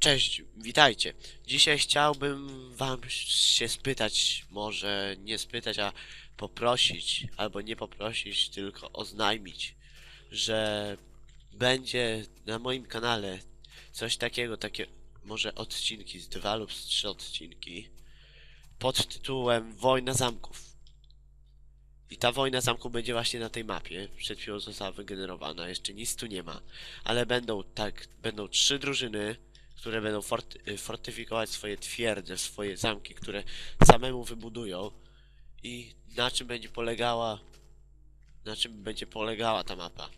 Cześć, witajcie. Dzisiaj chciałbym wam się spytać, może nie spytać, a poprosić, albo nie poprosić, tylko oznajmić, że będzie na moim kanale coś takiego, takie może odcinki z dwa lub z trzy odcinki pod tytułem Wojna Zamków. I ta wojna zamków będzie właśnie na tej mapie. Przed chwilą została wygenerowana, jeszcze nic tu nie ma. Ale będą tak, będą trzy drużyny, które będą forty, y, fortyfikować swoje twierdze, swoje zamki, które samemu wybudują. I na czym będzie polegała, na czym będzie polegała ta mapa?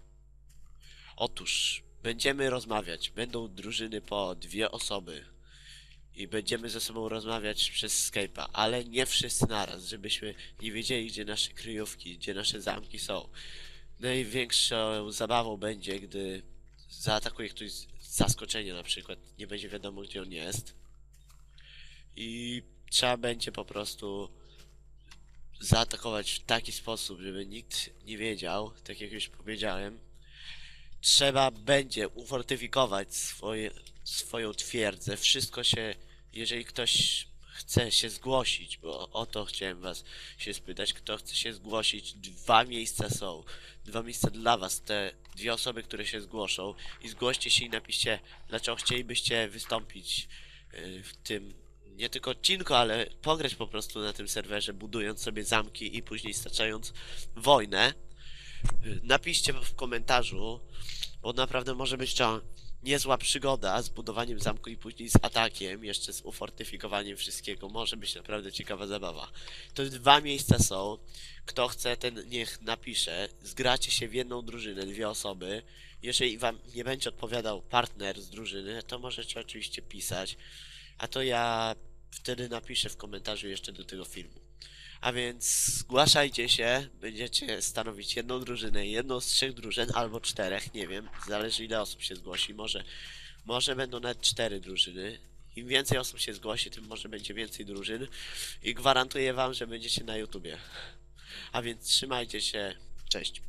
Otóż będziemy rozmawiać. Będą drużyny po dwie osoby. I będziemy ze sobą rozmawiać przez Skype'a, ale nie wszyscy naraz, żebyśmy nie wiedzieli, gdzie nasze kryjówki, gdzie nasze zamki są. Największą zabawą będzie, gdy zaatakuje ktoś z z zaskoczenia na przykład, nie będzie wiadomo, gdzie on jest. I trzeba będzie po prostu zaatakować w taki sposób, żeby nikt nie wiedział, tak jak już powiedziałem. Trzeba będzie ufortyfikować swoje, swoją twierdzę. Wszystko się, jeżeli ktoś chce się zgłosić, bo o to chciałem was się spytać, kto chce się zgłosić, dwa miejsca są. Dwa miejsca dla was, te dwie osoby, które się zgłoszą i zgłoście się i napiszcie, dlaczego chcielibyście wystąpić y, w tym nie tylko odcinku, ale pograć po prostu na tym serwerze, budując sobie zamki i później staczając wojnę. Y, Napiszcie w komentarzu, bo naprawdę może być to niezła przygoda z budowaniem zamku i później z atakiem, jeszcze z ufortyfikowaniem wszystkiego. Może być naprawdę ciekawa zabawa. To dwa miejsca są. Kto chce, ten niech napisze. Zgracie się w jedną drużynę, dwie osoby. Jeżeli wam nie będzie odpowiadał partner z drużyny, to możecie oczywiście pisać. A to ja wtedy napiszę w komentarzu jeszcze do tego filmu. A więc zgłaszajcie się, będziecie stanowić jedną drużynę, jedną z trzech drużyn, albo czterech, nie wiem, zależy ile osób się zgłosi, może, może będą nawet cztery drużyny. Im więcej osób się zgłosi, tym może będzie więcej drużyn i gwarantuję wam, że będziecie na YouTubie. A więc trzymajcie się, cześć.